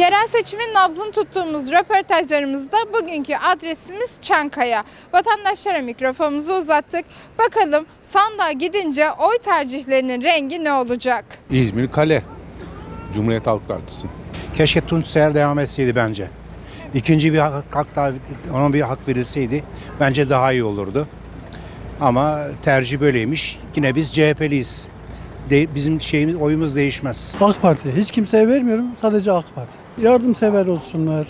Yerel seçimin nabzını tuttuğumuz röportajlarımızda bugünkü adresimiz Çankaya. Vatandaşlara mikrofonumuzu uzattık. Bakalım sandığa gidince oy tercihlerinin rengi ne olacak? İzmir Kale. Cumhuriyet Halk Partisi. Keşke Tunç Seher devam etseydi bence. İkinci bir hak, hak daha, ona bir hak verilseydi bence daha iyi olurdu. Ama tercih böyleymiş. Yine biz CHP'liyiz. De, bizim şeyimiz oyumuz değişmez. AK Parti. Hiç kimseye vermiyorum. Sadece AK Parti. Yardımsever olsunlar.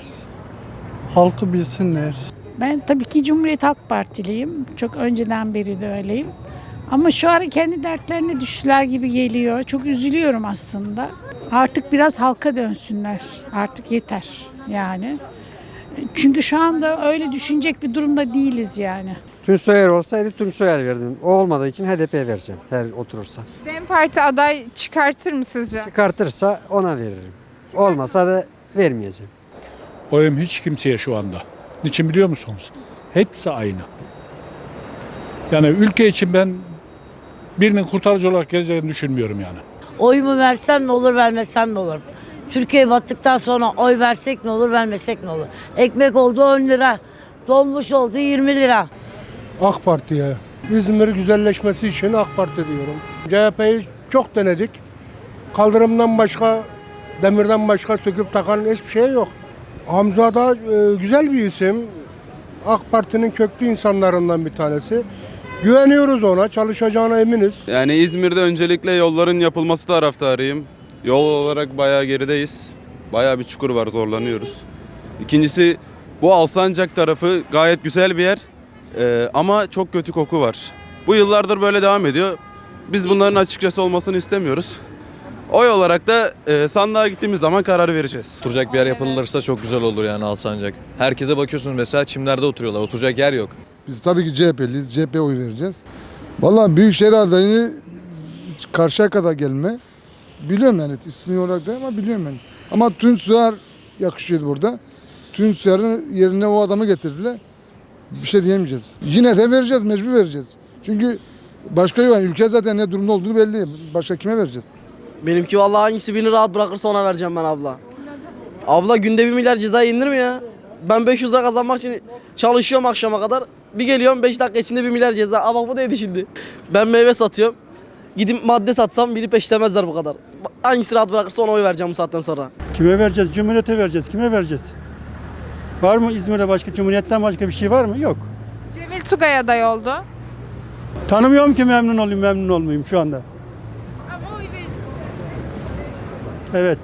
Halkı bilsinler. Ben tabii ki Cumhuriyet Halk Partiliyim. Çok önceden beri de öyleyim. Ama şu ara kendi dertlerine düştüler gibi geliyor. Çok üzülüyorum aslında. Artık biraz halka dönsünler. Artık yeter yani. Çünkü şu anda öyle düşünecek bir durumda değiliz yani. Tunçsoyer olsaydı Tunçsoyer verdim. O olmadığı için HDP vereceğim her oturursa. DEM Parti aday çıkartır mı sizce? Çıkartırsa ona veririm. Olmasa da vermeyeceğim. Oyum hiç kimseye şu anda. Niçin biliyor musunuz? Hepsi aynı. Yani ülke için ben birinin kurtarıcı olarak geleceğini düşünmüyorum yani. Oyumu versem ne olur vermesem ne olur. Türkiye battıktan sonra oy versek ne olur vermesek ne olur. Ekmek oldu 10 lira. Dolmuş oldu 20 lira. AK Parti'ye. İzmir güzelleşmesi için AK Parti diyorum. CHP'yi çok denedik. Kaldırımdan başka, demirden başka söküp takan hiçbir şey yok. Hamza da e, güzel bir isim. AK Parti'nin köklü insanlarından bir tanesi. Güveniyoruz ona, çalışacağına eminiz. Yani İzmir'de öncelikle yolların yapılması taraftarıyım. Yol olarak bayağı gerideyiz. Bayağı bir çukur var, zorlanıyoruz. İkincisi bu Alsancak tarafı gayet güzel bir yer. Ee, ama çok kötü koku var. Bu yıllardır böyle devam ediyor. Biz bunların açıkçası olmasını istemiyoruz. Oy olarak da e, sandığa gittiğimiz zaman karar vereceğiz. Oturacak bir yer yapılırsa çok güzel olur yani Alsancak. Herkese bakıyorsunuz mesela çimlerde oturuyorlar. Oturacak yer yok. Biz tabii ki CHP'liyiz, CHP oy vereceğiz. Vallahi Büyükşehir adayını karşıya kadar gelme. Biliyorum yani ismi olarak da ama biliyorum yani. Ama Tunçer yakışıyordu burada. Tunçer'in yerine o adamı getirdiler. Bir şey diyemeyeceğiz. Yine de vereceğiz, mecbur vereceğiz. Çünkü başka yok. Yani ülke zaten ne durumda olduğunu belli. Başka kime vereceğiz? Benimki vallahi hangisi beni rahat bırakırsa ona vereceğim ben abla. Abla günde bir milyar ceza indir mi ya? Ben 500 lira kazanmak için çalışıyorum akşama kadar. Bir geliyorum 5 dakika içinde 1 milyar ceza. Aa bak bu neydi şimdi? Ben meyve satıyorum. Gidip madde satsam biri peşlemezler bu kadar. Hangisi rahat bırakırsa ona oy vereceğim bu saatten sonra. Kime vereceğiz? Cumhuriyete vereceğiz. Kime vereceğiz? Var mı İzmir'de başka Cumhuriyet'ten başka bir şey var mı? Yok. Cemil Tugay aday oldu. Tanımıyorum ki memnun olayım memnun olmayayım şu anda. Ama oy veririz. Evet.